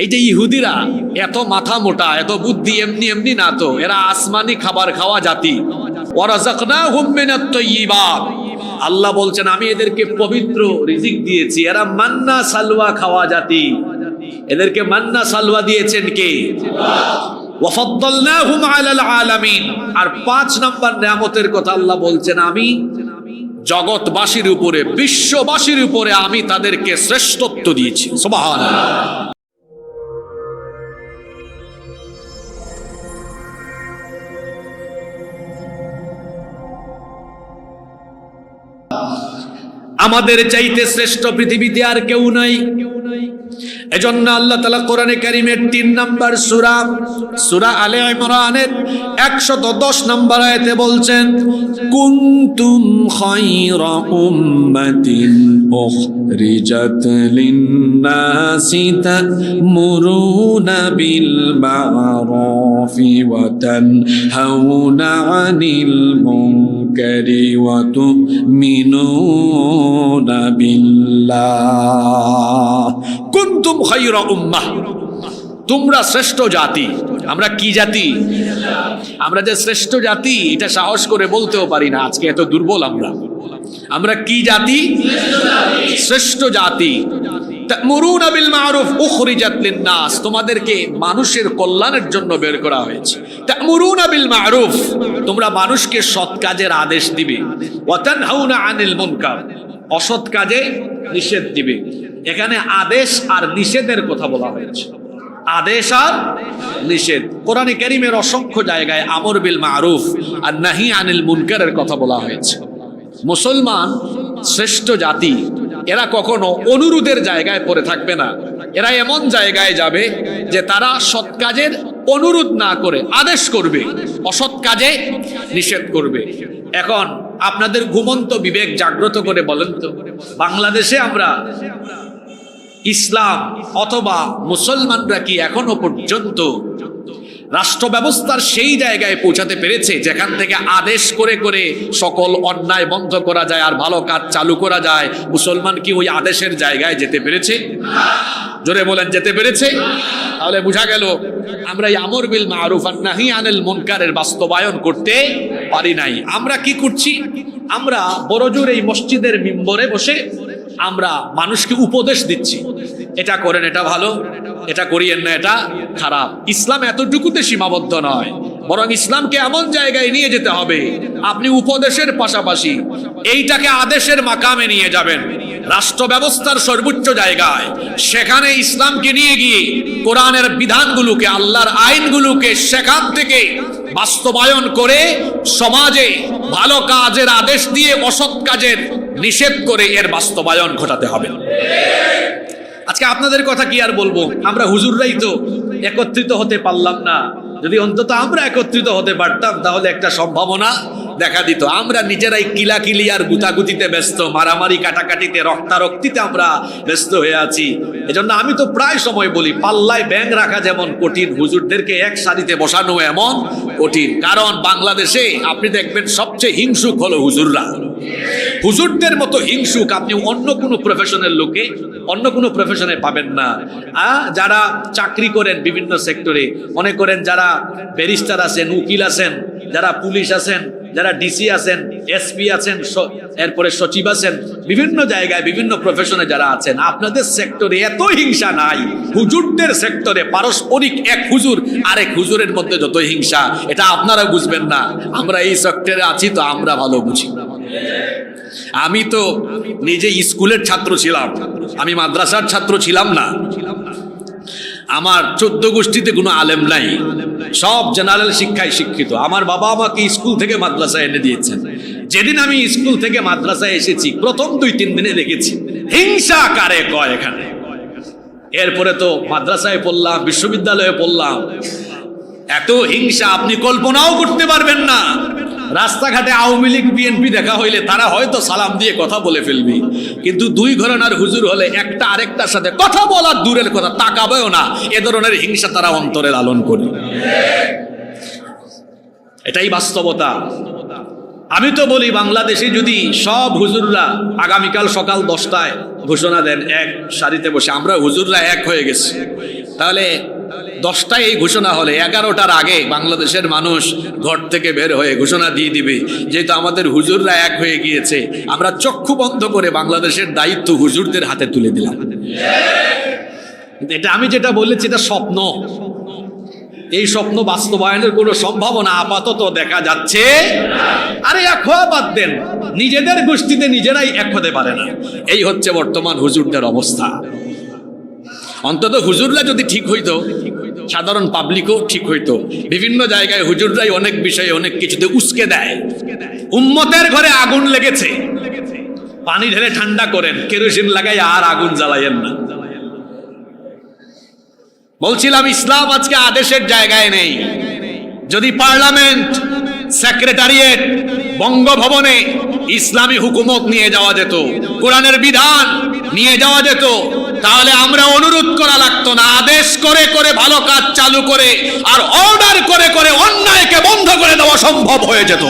এই যে ইহুদিরা, এত মাথা মোটা, এত বুদ্ধি, এমনি এমনি না তো, এরা আসমানি খাবার খাওয়া জাতি। আল্লাহ বলছেন, আমি এদেরকে পবিত্র রিজিক দিয়েছি। এরা মান্না সালওয়া খাওয়া জাতি। এদেরকে মান্না সালওয়া দিয়েছেন কে? আর পাঁচ নম্বর নিয়ামতের কথা আল্লাহ বলছেন, আমি জগৎবাসীর উপরে, বিশ্ববাসীর উপরে আমি তাদেরকে শ্রেষ্ঠত্ব দিয়েছি। সুবহানাল্লাহ। আমাদের চাইতে শ্রেষ্ঠ পৃথিবীতে আর কেউ নাই। এজন্য আল্লাহ তালা কোরআনে কারিমের তিন নাম্বার সুরা সুরা আলে ইমরানের একশত দশ নাম্বার আয়তে বলছেন, কুন্তুম খায়রা উম্মাতিন উখরিজাত লিন্নাসি তা'মুরুনা বিল তু'মিনুনা বিল্লাহ কুন্তুম খায়রা উম্মাহ তোমরা শ্রেষ্ঠ জাতি। আমরা কি জাতি? আমরা যে শ্রেষ্ঠ জাতি, এটা সাহস করে বলতেও পারি না। আজকে এত দুর্বল আমরা। আমরা কি জাতি? শ্রেষ্ঠ জাতি। তোমাদেরকে মানুষের কল্যাণের জন্য বের করা হয়েছে। তোমরা মানুষকে সৎ কাজের আদেশ দিবে। আনিল মুনকার, অসৎ কাজে নিষেধ দিবে। এখানে আদেশ আর নিষেধের কথা বলা হয়েছে। আদেশ আর নিষেধ। কোরআনে কারিমের অসংখ্য জায়গায় আমর বিল মারুফ আর নাহি আনিল মুনকারের কথা বলা হয়েছে। মুসলমান শ্রেষ্ঠ জাতি এরা কখনো অনুরোধের জায়গায় পড়ে থাকবে না। এরা এমন জায়গায় যাবে যে তারা সৎ কাজের অনুরোধ না করে আদেশ করবে, অসৎ কাজে নিষেধ করবে। এখন আপনাদের ঘুমন্ত বিবেক জাগ্রত করে বলেন তো, বাংলাদেশে আমরা ইসলাম অথবা মুসলমানরা কি এখনও পর্যন্ত রাষ্ট্র ব্যবস্থার সেই জায়গায় পৌঁছাতে পেরেছে, যেখান থেকে আদেশ করে করে সকল অন্যায় বন্ধ করা যায় আর ভালো কাজ চালু করা যায়। মুসলমান কি ওই আদেশের জায়গায় যেতে পেরেছে? জোরে বলেন, যেতে পেরেছে? তাহলে বোঝা গেল, আমরা এই আমর বিল মারুফ আর নাহি আনিল মুনকারের বাস্তবায়ন করতে পারি নাই। আমরা কি করছি? আমরা বড়জোর এই মসজিদের মিম্বরে বসে আমরা মানুষকে উপদেশ দিচ্ছি। এটা করেন, এটা ভালো, এটা করিয়েন না, এটা খারাপ। ইসলাম এতটুকুতে সীমাবদ্ধ নয়, বরং ইসলামকে এমন জায়গায় নিয়ে যেতে হবে, আপনি উপদেশের পাশাপাশি এইটাকে আদেশের মাকামে নিয়ে যাবেন। রাষ্ট্র ব্যবস্থার সর্বোচ্চ জায়গায়, সেখানে ইসলামকে নিয়ে গিয়ে কোরআনের বিধানগুলোকে, আল্লাহর আইনগুলোকে সেখান থেকে বাস্তবায়ন করে সমাজে ভালো কাজের আদেশ দিয়ে অসৎ কাজের নিষেধ করে এর বাস্তবায়ন ঘটাতে হবে। আজকে আপনাদের কথা কি আর বলব? আমরা হুজুররাই তো একত্রিত হতে পারলাম না। যদি অন্তত আমরা একত্রিত হতে পারতাম, তাহলে একটা সম্ভাবনা দেখা দিত। আমরা নিজেরাই কিলাকিলি আর গুতাগুতিতে ব্যস্ত, মারামারি কাটাকাটিতে, রক্তারক্তিতে আমরা ব্যস্ত হয়ে আছি। এজন্য আমি তো প্রায় সময় বলি, পাল্লায় ব্যাংক রাখা যেমন কঠিন, হুজুরদেরকে এক সারিতে বসানো এমন কঠিন। কারণ বাংলাদেশে আপনি দেখবেন সবচেয়ে হিংসুক হলো হুজুররা। হুজুরদের মতো হিংসুক আপনি অন্য কোনো প্রফেশনের লোকে অন্য কোনো প্রফেশনে পাবেন না। যারা চাকরি করেন বিভিন্ন সেক্টরে মনে করেন যারা ব্যারিস্টার আছেন, উকিল আছেন, যারা পুলিশ আছেন, যারা ডিসি আছেন এসপি আছেন এরপরে সচিব আছেন, বিভিন্ন জায়গায় বিভিন্ন প্রফেশনে যারা আছেন, আপনাদের সেক্টরে এত হিংসা নাই। হুজুরদের সেক্টরে পারস্পরিক এক হুজুর, আরেক হুজুরের মধ্যে যত হিংসা, এটা আপনারা বুঝবেন না। আমরা এই সেক্টরে আছি তো আমরা ভালো বুঝি। আমি তো নিজে স্কুলের ছাত্র ছিলাম। আমি মাদ্রাসার ছাত্র ছিলাম না। আমার চোদ্দ গোষ্ঠীতে কোনো আলেম নাই। সব জেনারেল শিক্ষায় শিক্ষিত। আমার বাবা আমাকে স্কুল থেকে মাদ্রাসায় এনে দিয়েছেন। যেদিন আমি স্কুল থেকে মাদ্রাসায় এসেছি, প্রথম দুই তিন দিনে দেখেছি, হিংসা কারে কয় এখানে? এরপরে তো মাদ্রাসায় পড়লাম, বিশ্ববিদ্যালয়ে পড়লাম। এত হিংসা আপনি কল্পনাও করতে পারবেন না। রাস্তাঘাটে আওয়ামী লীগ বিএনপি দেখা হইলে তারা হয়তো সালাম দিয়ে কথা বলে ফেলবি। কিন্তু দুই ঘরানার হুজুর হলে একটা আরেকটার সাথে কথা বলার দূরের কথা তাকাবেও না। এ ধরনের হিংসা তারা অন্তরে লালন করে। এটাই বাস্তবতা। আমি তো বলি, বাংলাদেশে যদি সব হুজুররা আগামীকাল সকাল দশটায় ঘোষণা দেন, এক সারিতে বসে, আমরা হুজুররা এক হয়ে গেছি। তাহলে দশটায় এই ঘোষণা হলে, এগারোটার আগে বাংলাদেশের মানুষ ঘর থেকে বের হয়ে ঘোষণা দিয়ে দিবে, যেহেতু আমাদের হুজুররা এক হয়ে গিয়েছে। আমরা চক্ষু বন্ধ করে বাংলাদেশের দায়িত্ব হুজুরদের হাতে তুলে দিলাম। এটা আমি যেটা বলেছি, এটা স্বপ্ন। এই স্বপ্ন বাস্তবায়নের কোনো সম্ভাবনা আপাতত দেখা যাচ্ছে আরে, এক হওয়া বাদ দেন। নিজেদের গোষ্ঠীতে নিজেরাই এক হতে পারে না। এই হচ্ছে বর্তমান হুজুরদের অবস্থা। অন্তত হুজুররা যদি ঠিক হইতো, সাধারণ পাবলিকও ঠিক হইতো। বিভিন্ন জায়গায় হুজুররাই অনেক বিষয়ে অনেক কিছুতে উস্কে দেয়। উম্মতের ঘরে আগুন লেগেছে। পানি ঢেলে ঠান্ডা করেন, কেরোসিন লাগাই আর আগুন জ্বালাইয়েন না। বলছিলাম, ইসলাম আজকে আদেশের জায়গায় নেই। যদি পার্লামেন্ট, সেক্রেটারিয়েট, বঙ্গভবনে ইসলামী হুকুমত নিয়ে যাওয়া যেত, কোরআনের বিধান নিয়ে যাওয়া যেত তাহলে আমরা অনুরোধ করা লাগতো না, আদেশ করে করে ভালো কাজ চালু করে আর অর্ডার করে করে অন্যায়কে বন্ধ করে দেওয়া সম্ভব হয়ে যেত।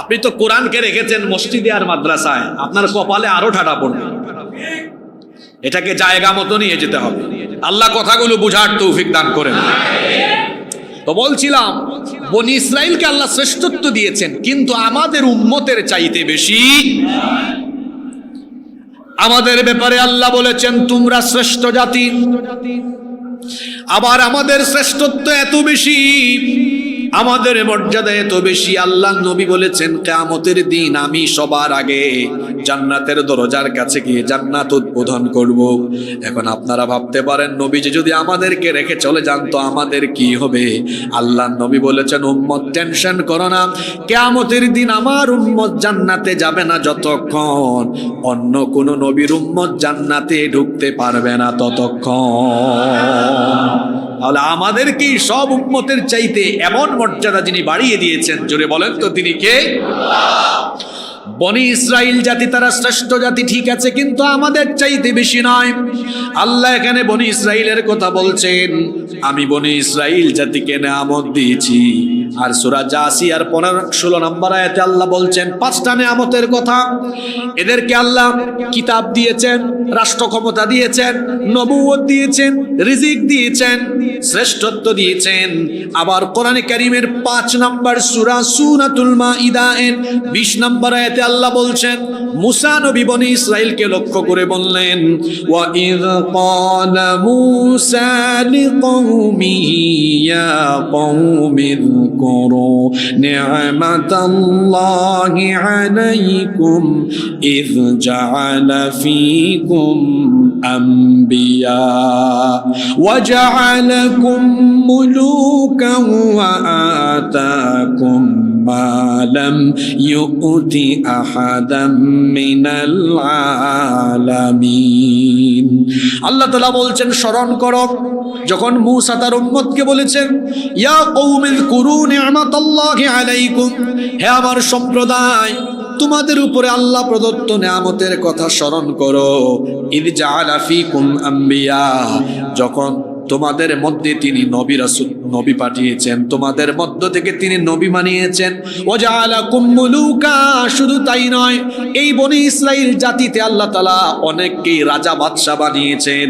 আপনি তো কোরআনকে রেখেছেন মসজিদে আর মাদ্রাসায়, আপনার কপালে আরও ঠাটা পড়বে। এটাকে জায়গা মতো নিয়ে যেতে হবে। আল্লাহ কথাগুলো বুঝার তৌফিক দান করেন। তো বলছিলাম, বনি ইসরায়েলকে আল্লাহ শ্রেষ্ঠত্ব দিয়েছেন, কিন্তু আমাদের উম্মতের চাইতে বেশি আমাদের ব্যাপারে আল্লাহ বলেছেন তোমরা শ্রেষ্ঠ জাতি। আবার আমাদের শ্রেষ্ঠত্ব এত বেশি আমাদের মর্যাদা এত বেশি আল্লাহ নবী বলেছেন, কেয়ামতের দিন আমি সবার আগে জান্নাতের দরজার কাছে গিয়ে জান্নাত উদ্বোধন করব। এখন আপনারা ভাবতে পারেন, নবীজি যদি আমাদেরকে রেখে চলে যান, তো আমাদের কি হবে? আল্লাহ নবী বলেছেন, উম্মত, টেনশন করো না। কেয়ামতের দিন আমার উম্মত জান্নাতে যাবে না যতক্ষণ অন্য কোন নবীর উম্মত জান্নাতে ঢুকতে পারবে না ততক্ষণ। তাহলে আমাদেরকে সব উম্মতের চাইতে এমন মর্যাদা যিনি বাড়িয়ে দিয়েছেন, জোরে বলেন তো তিনি কে? বনি ইসরাইল জাতি তারা শ্রেষ্ঠ জাতি, ঠিক আছে, কিন্তু আমাদের চাইতে বেশি নয়। আল্লাহ এখানে বনি ইসরাইলের কথা বলছেন, আমি বনি ইসরাইল জাতিকে নামত দিয়েছি। আর সুরা জাসি আর পনেরো ষোলো নম্বর আয়াতে আল্লাহ বলছেন পাঁচটা নেয়ামতের কথা এদেরকে আল্লাহ কিতাব দিয়েছেন রাষ্ট্র ক্ষমতা দিয়েছেন নবুয়ত দিয়েছেন রিজিক দিয়েছেন শ্রেষ্ঠত্ব দিয়েছেন আবার কোরআনে কারিমের পাঁচ নম্বর সুরা সুরাতুল মাইদায়ের বিশ নম্বর আয়াতে আল্লাহ বলছেন মুসা নবী বনি ইসরাইলকে লক্ষ্য করে বললেন ওয়া ইয ক্বালা মূসা লিকওমিহি ইয়া কওমি اذكروا نعمة الله عليكم إذ جعل فيكم أنبياء وجعلكم ملوكا وآتاكم মালম ইউতি আহাদাম মিনাল আলামিন। আল্লাহ তাআলা বলছেন, স্মরণ করো, যখন মূসা তার উম্মতকে বলেছেন, ইয়া কওমিল কুরু নি'মাতাল্লাহি আলাইকুম হে আমার সম্প্রদায়, তোমাদের উপরে আল্লাহ প্রদত্ত নেয়ামতের কথা স্মরণ করো। ইদ জাআলা ফিকুম আম্বিয়া যখন তোমাদের মধ্যে তিনি নবী রাসূল, নবী পাঠিয়েছেন। তোমাদের মধ্য থেকে তিনি নবী বানিয়েছেন। ও জাআলাকুম মুলুকা শুধু তাই নয়, এই বনি ইসরাইল জাতিতে আল্লাহ তালা অনেককেই রাজা বাদশাহ বানিয়েছেন,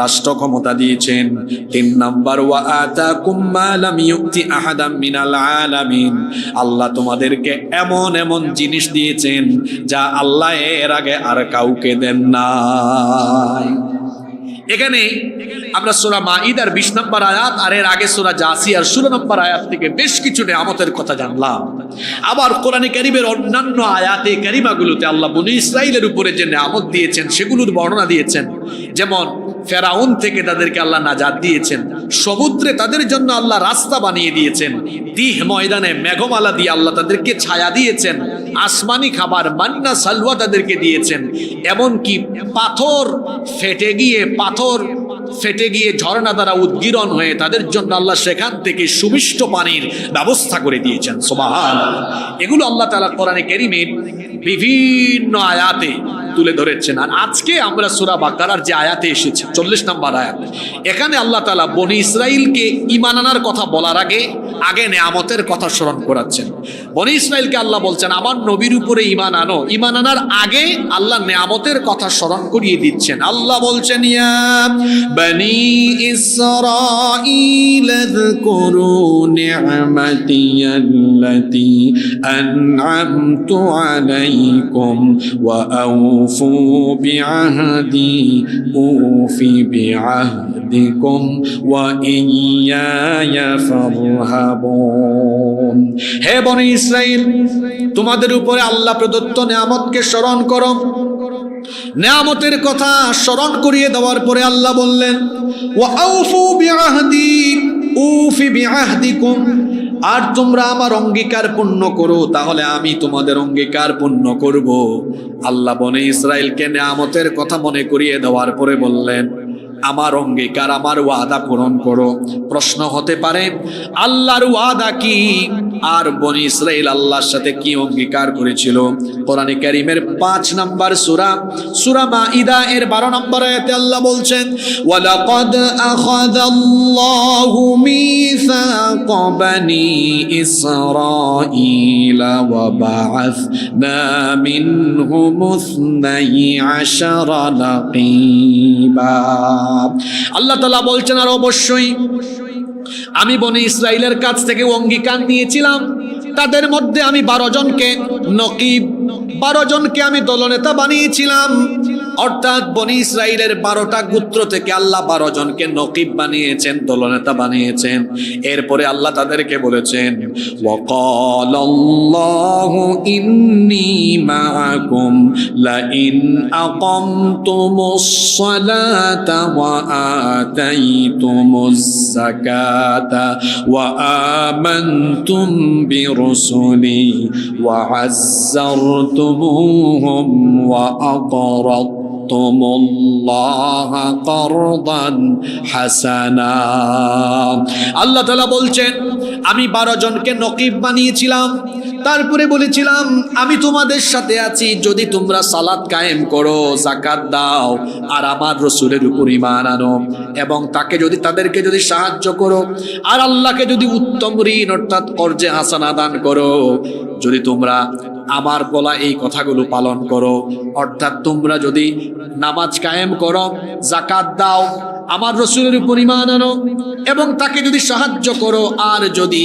রাষ্ট্র ক্ষমতা দিয়েছেন। তিন নাম্বার, ওয়া আতাকুম মা লাম ইউতি আহাদাম মিনাল আলামিন। আল্লাহ তোমাদেরকে এমন এমন জিনিস দিয়েছেন, যা আল্লাহ এর আগে আর কাউকে দেন নাই। এখানে আমরা সোরা আর বিশ নম্বর আয়াত আর এর আগে সোরা আর ষোলো নম্বর আয়াত থেকে বেশ কিছু নেয়ামতের কথা জানলাম। আবার কোরআনে ক্যারিমের অন্যান্য আয়াতে ক্যারিমাগুলোতে আল্লাহ বনি ইসরাইলের উপরে যে নেয়ামত দিয়েছেন, সেগুলোর বর্ণনা দিয়েছেন। যেমন ফেরাউন থেকে তাদেরকে আল্লাহ নাজাদ দিয়েছেন। সমুদ্রে তাদের জন্য আল্লাহ রাস্তা বানিয়ে দিয়েছেন। দিহ ময়দানে মেঘমালা দিয়ে আল্লাহ তাদেরকে ছায়া দিয়েছেন। আসমানি খাবার মান্না সালওয়া তাদেরকে দিয়েছেন। এমনকি পাথর ফেটে গিয়ে, পাথর ফেটে গিয়ে ঝর্ণা দ্বারা উদ্গীরণ হয়ে তাদের জন্য আল্লাহ সেখান থেকে সুমিষ্ট পানির ব্যবস্থা করে দিয়েছেন। সোবাহান এগুলো আল্লাহ তালা কোরআনে কেরিমের বিভিন্ন আয়াতে তুলে ধরেছেন আর আজকে আমরা সুরা বাকারার যে আয়াতে এসেছে চল্লিশ নম্বর আয়াত এখানে আল্লাহ তালা বনি ইসরাইলকে ইমান আনার কথা বলার আগে আগে নেয়ামতের কথা স্মরণ করাচ্ছেন বনি ইসরায়েলকে আল্লাহ বলছেন আমার নবীর উপরে ইমান আনো ইমান আনার আগে আল্লাহ নেয়ামতের কথা স্মরণ করিয়ে দিচ্ছেন আল্লাহ বলছেন ইয়া বনি ইসরাঈল اذكروا نعمتي التي أنعمت عليكم وأوفوا بعهدي أوف بعهدكم وإياي فارهبون হে বনি ইসরাইল তোমাদের উপরে আল্লাহ প্রদত্ত নিয়ামতকে স্মরণ করো নিয়ামতের কথা স্মরণ করিয়ে দেওয়ার পরে আল্লাহ বললেন ওয়া আউফু বিআহদি উফি বিআহদিকুম আর তোমরা আমার অঙ্গীকার পূর্ণ করো, তাহলে আমি তোমাদের অঙ্গীকার পূর্ণ করব। আল্লাহ বনে ইসরায়েলকে নিয়ামতের কথা মনে করিয়ে দেওয়ার পরে বললেন আমার অঙ্গীকার, আমার ওয়াদা পূরণ করো। প্রশ্ন হতে পারে, আল্লাহর ওয়াদা কি? আর বনি ইসরাইল আল্লাহর সাথে কি অঙ্গীকার করেছিল? কোরআনে কারিমের পাঁচ নাম্বার সূরা সূরা মাইদা এর 12 নম্বর আয়াতে আল্লাহ বলছেন, ওয়ালাকাদ আখাযাল্লাহু মিসাক বানি ইসরাঈলা ওয়া বা'আথনা মিনহুম 12 নাকিবা। আল্লাহ তালা বলছেন, আর অবশ্যই আমি বনে ইসরায়েলের কাছ থেকে অঙ্গীকার নিয়েছিলাম। তাদের মধ্যে আমি বারো জনকে নকিব, বারো জনকে আমি দলনেতা বানিয়েছিলাম। অর্থাৎ বনি ইসরায়েলের বারোটা গোত্র থেকে আল্লাহ বারো জনকে নকিব বানিয়েছেন দলনেতা বানিয়েছেন এরপরে আল্লাহ তাদেরকে বলেছেন وقال الله إني معكم لئن أقمتم الصلاة وآتيتم الزكاة وآمنتم برسلي وعزرتموهم وأقرضتم أقرضتم الله قرضا حسنا আল্লাহ তাআলা বলছেন আমি বারো জনকে নকিব বানিয়েছিলাম তারপরে বলেছিলাম আমি তোমাদের সাথে আছি যদি তোমরা সালাত কায়েম করো জাকাত দাও আর আমার রসুলের উপর ইমান আনো এবং তাকে যদি তাদেরকে যদি সাহায্য করো আর আল্লাহকে যদি উত্তম ঋণ অর্থাৎ কর্জে হাসানা দান করো যদি তোমরা আমার বলা এই কথাগুলো পালন করো। অর্থাৎ তোমরা যদি নামাজ কায়েম করো জাকাত দাও, আমার রসুলের পরিমাণ আনো এবং তাকে যদি সাহায্য করো, আর যদি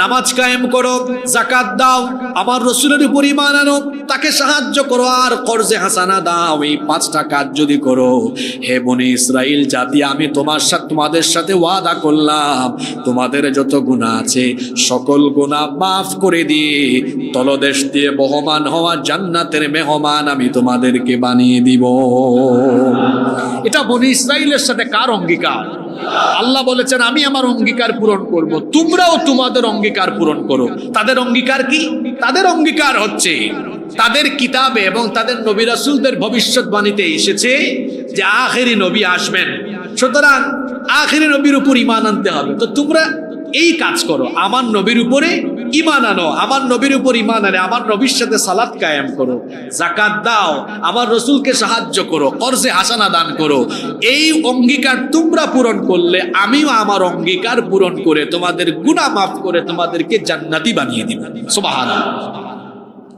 নামাজ কায়েম করো জাকাত দাও, আমার রসুলের উপর আনো, তাকে সাহায্য করো, আর কর্জে হাসানা দাও, এই পাঁচটা কাজ যদি করো, হে বনে ইসরাইল, জাতি, আমি তোমার সাথে, তোমাদের সাথে ওয়াদা করলাম, তোমাদের যত গুণা আছে, সকল গুণা মাফ করে দিয়ে, তলদেশ দিয়ে বহমান হওয়া জান্নাতের মেহমান আমি তোমাদেরকে বানিয়ে দিব। এটা বনি ইসরাইলের সাথে কার অঙ্গীকার? আল্লাহ বলেছেন, আমি আমার অঙ্গীকার পূরণ করব। তোমরাও তোমাদের অঙ্গীকার পূরণ করো। তাদের অঙ্গীকার কি? তাদের অঙ্গীকার হচ্ছে, তাদের কিতাবে এবং তাদের নবী রাসুলদের ভবিষ্যৎবাণীতে এসেছে যে, আখেরি নবী আসবেন। সুতরাং আখেরি নবীর উপর ইমান আনতে হবে। তো তোমরা এই কাজ করো। আমার নবীর উপরে ইমান আনো, আমার নবীর উপর ইমান আনে, আমার নবীর সাথে সালাত কায়েম করো জাকাত দাও, আমার রসুলকে সাহায্য করো, কর্জে হাসানা দান করো। এই অঙ্গীকার তোমরা পূরণ করলে, আমিও আমার অঙ্গীকার পূরণ করে তোমাদের গুণা মাফ করে তোমাদেরকে জান্নাতি বানিয়ে দিব। সুবহানাল্লাহ।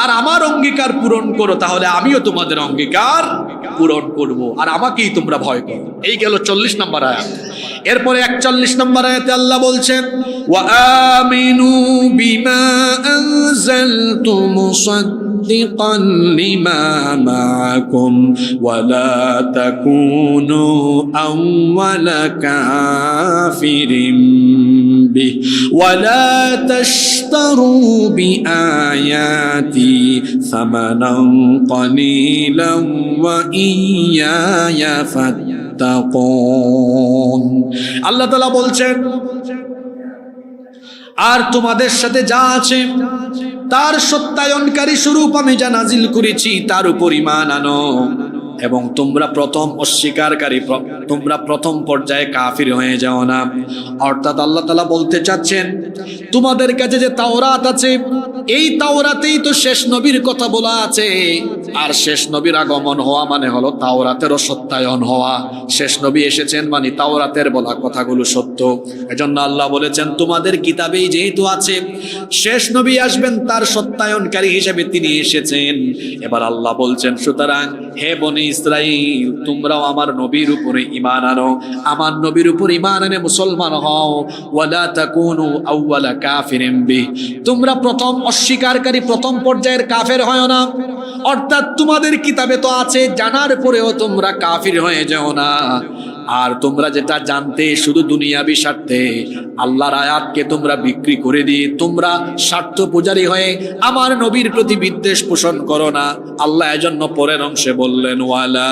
আর আমার অঙ্গীকার পূরণ করো তাহলে আমিও তোমাদের অঙ্গীকার পূরণ করব আর আমাকেই তোমরা ভয় করো এই গেল চল্লিশ নম্বর আয়াত এরপরে একচল্লিশ নম্বর আয়াতে আল্লাহ বলছেন ওয়া আমিনু বিমা আনজালতু মুসাদ্দিক مصدقا لما معكم ولا تكونوا أول كافر به ولا تشتروا بآياتي ثمنا قليلا وإياي فاتقون আল্লাহ তালা বলছেন আর তোমাদের সাথে যা আছে তার সত্যায়নকারী স্বরূপ আমি যা নাজিল করেছি তার উপর ইমান আনো এবং তোমরা প্রথম অস্বীকারী তোমরা প্রথম পর্যায়ে কাফির হয়ে যাও না। অর্থাৎ আল্লাহ তালা বলতে চাচ্ছেন, তোমাদের কাছে যে তাওরাত আছে, এই তাওরাতেই তো শেষ নবীর কথা বলা আছে। আর শেষ নবীর আগমন হওয়া মানে হলো তাওরাতেরও সত্যায়ন হওয়া। শেষ নবী এসেছেন মানে তাওরাতের বলা কথাগুলো সত্য। এজন্য আল্লাহ বলেছেন, তোমাদের কিতাবেই যেহেতু আছে, শেষ নবী আসবেন, তার সত্যায়নকারী হিসেবে তিনি এসেছেন। এবার আল্লাহ বলছেন, সুতরাং হে বনি ইসরাইল, তোমরাও আমার নবীর উপরে ইমান আনো। আমার নবীর উপর ইমান আনে মুসলমান হও। ওয়ালা তাকুনু আউওয়ালা কাফিরিন বি তোমরা প্রথম অস্বীকারকারী প্রথম পর্যায়ের কাফের হয় না। অর্থাৎ তোমাদের কিতাবে তো আছে, জানার পরেও তোমরা কাফির হয়ে যাও না। আর তোমরা যেটা জানতে শুধু দুনিয়াবি স্বার্থে, আল্লাহর আয়াতকে তোমরা বিক্রি করে দিয়ে তোমরা স্বার্থ পূজারী হয়ে আমার নবীর প্রতি বিদ্বেষ পোষণ করো না। আল্লাহ এজন্য পরের অংশে বললেন, ওয়ালা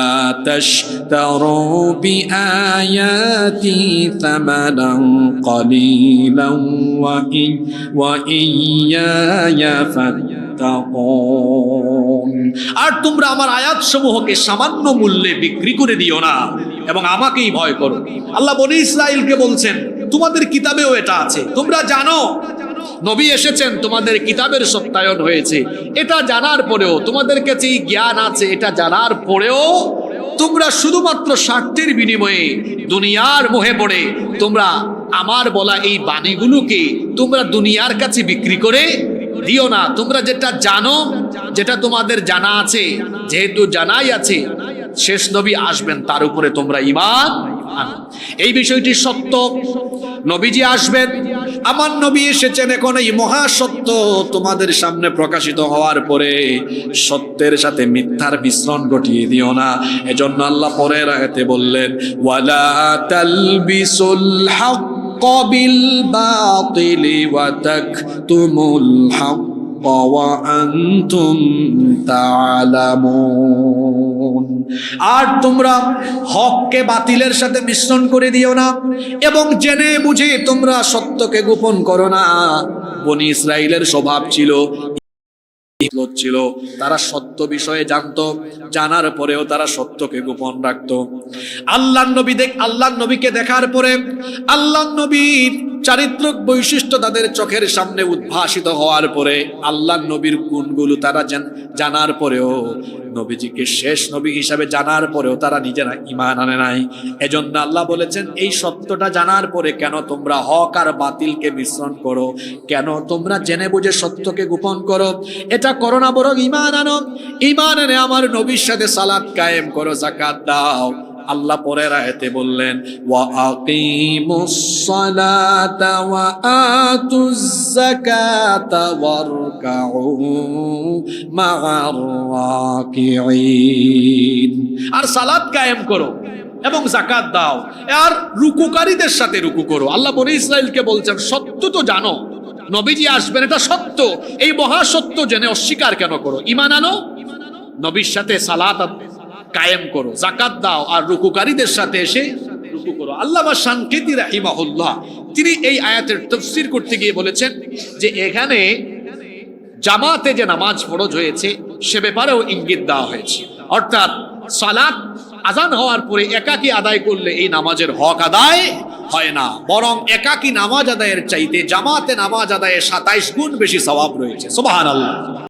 আর তোমরা আমার আয়াত সমূহকে সামান্য মূল্যে বিক্রি করে দিও না এবং আমাকেই ভয় করো। আল্লাহ বনি ইসরায়েলকে বলছেন, তোমাদের কিতাবেও এটা আছে। তোমরা জানো, নবী এসেছেন, তোমাদের কিতাবের সত্যায়ন হয়েছে। এটা জানার পরেও তোমাদের কাছে জ্ঞান আছে, এটা জানার পরেও তোমরা শুধুমাত্র স্বার্থের বিনিময়ে দুনিয়ার মোহে পড়ে। তোমরা আমার বলা এই বাণীগুলোকে তোমরা দুনিয়ার কাছে বিক্রি করে দিও না। তোমরা যেটা জানো, যেটা তোমাদের জানা আছে, যেহেতু জানাই আছে, শেষ নবী আসবেন, তার উপরে তোমরা ইমান এই বিষয়টি সত্য। নবীজি আসবেন। আমার নবী এসেছেন এখন এই মহাসত্য তোমাদের সামনে প্রকাশিত হওয়ার পরে। সত্যের সাথে মিথ্যার মিশ্রণ ঘটিয়ে দিও না। এজন্য আল্লাহ পরের আয়াতে বললেন, ওয়ালা তালবিসুল হক বিল বাতিলি ওয়া তাকতুমুল হক وأنتم تعلمون আর তোমরা হককে বাতিলের সাথে মিশ্রণ করে দিও না এবং জেনে বুঝে তোমরা সত্যকে গোপন করো না বনি ইসরায়েলের স্বভাব ছিল ছিল। তারা সত্য বিষয়ে জানতো, জানার পরেও তারা সত্যকে গোপন রাখতো। আল্লাহ নবী দেখ, আল্লাহ নবীকে দেখার পরে আল্লাহ নবীর চারিত্রিক বৈশিষ্ট্য তাদের চোখের সামনে উদ্ভাসিত হওয়ার পরে আল্লাহ নবীর গুণগুলো তারা জানার পরেও নবীজিকে শেষ নবী হিসাবে জানার পরেও তারা নিজেরা ইমান আনে নাই। এজন্য আল্লাহ বলেছেন, এই সত্যটা জানার পরে কেন তোমরা হক আর বাতিলকে মিশ্রণ করো? কেন তোমরা জেনে বুঝে সত্যকে গোপন করো? এটা করো না, বরং ইমান আনো। ইমান এনে আমার নবীর সাথে সালাত কায়েম করো জাকাত দাও। আল্লাহ পরের আয়াতে বললেন, ওয়া আকিমুস সালাতা ওয়া আতুজ যাকাতা ওয়ারকাউ মা'আর রাকিঈন। আর সালাত কায়েম করো এবং জাকাত দাও। আর রুকুকারীদের সাথে রুকু করো। আল্লাহ বনি ইসরায়েলকে বলছেন, সত্য তো জানো নবীজি আসবেন, এটা সত্য। এই মহাসত্য জেনে অস্বীকার কেন করো? ইমান আনো? নবীর সাথে সালাত কায়েম করো জাকাত দাও, আর রুকুকারীদের সাথে এসে রুকু করো। আল্লাহ সাংকেতি রাহিমাহুল্লাহ, তিনি এই আয়াতের তফসির করতে গিয়ে বলেছেন যে এখানে জামাতে যে নামাজ ফরজ হয়েছে, সে ব্যাপারেও ইঙ্গিত দেওয়া হয়েছে। অর্থাৎ সালাত আজান হওয়ার পরে একাকি আদায় করলে এই নামাজের হক আদায় হয় না। বরং একাকি নামাজ আদায়ের চাইতে জামাতে নামাজ আদায়ে সাতাইশ গুণ বেশি স্বভাব রয়েছে। সুবহানাল্লাহ।